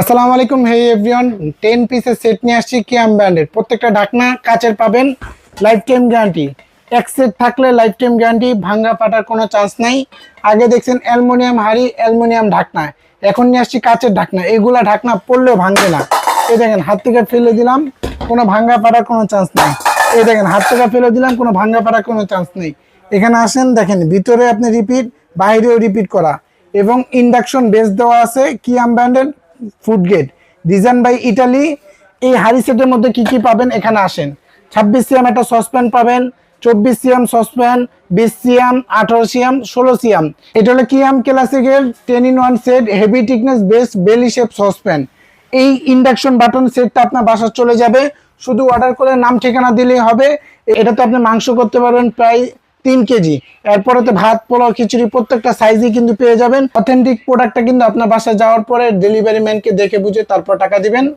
আসসালামু আলাইকুম hey everyone ten পিসের সেট নিয়ে আসছি কিয়াম ব্র্যান্ডের প্রত্যেকটা ঢাকনা কাচের পাবেন লাইফ টাইম গ্যারান্টি এক সেট থাকলে লাইফ টাইম গ্যারান্টি ভাঙ্গা ফাটার কোনো চান্স নাই। আগে দেখছেন অ্যালুমিনিয়াম হাড়ি, অ্যালুমিনিয়াম ঢাকনা। এখন নিয়ে আসছি কাচের ঢাকনা। এগুলা ঢাকনা পড়লেও ভাঙবে না। এই দেখেন, হাত থেকে ফেলে দিলাম, কোনো ভাঙ্গা ফাটার কোনো চান্স নেই। এই দেখেন, হাত থেকে ফেলে দিলাম, কোনো ভাঙ্গা ফাটার কোনো চান্স নেই। এখানে আসেন, দেখেন, ভিতরে আপনি রিপিট বাইরেও রিপিট করা। এবং ইন্ডাকশন বেস দেওয়া আছে কিয়াম ব্র্যান্ডের food grade design by Italy, এই হাড়ি সেটের মধ্যে কি কি পাবেন? এখানে আসেন। ছাব্বিশ সিএম একটা সসপ্যান পাবেন, চব্বিশ সিএম সসপ্যান, বিশ সিএম আঠারো সিএম ষোলো সিএম এটা হলো Kiam ক্লাসিকের ten in one set, heavy thickness best belly shape saucepan. এই ইন্ডাকশন বাটন সেটটা আপনার বাসা চলে যাবে। শুধু অর্ডার করে নাম ঠিকানা দিলেই হবে। এটাতে আপনি মাংস করতে পারবেন, প্রায় তিন কেজি। এরপরে তো ভাত, পোলাও, খিচুড়ি প্রত্যেকটা সাইজই কিন্তু পেয়ে যাবেন। অথেন্টিক প্রোডাক্টটা কিন্তু আপনার বাসায় যাওয়ার পরে ডেলিভারি ম্যানকে দেখে বুঝে তারপর টাকা দিবেন।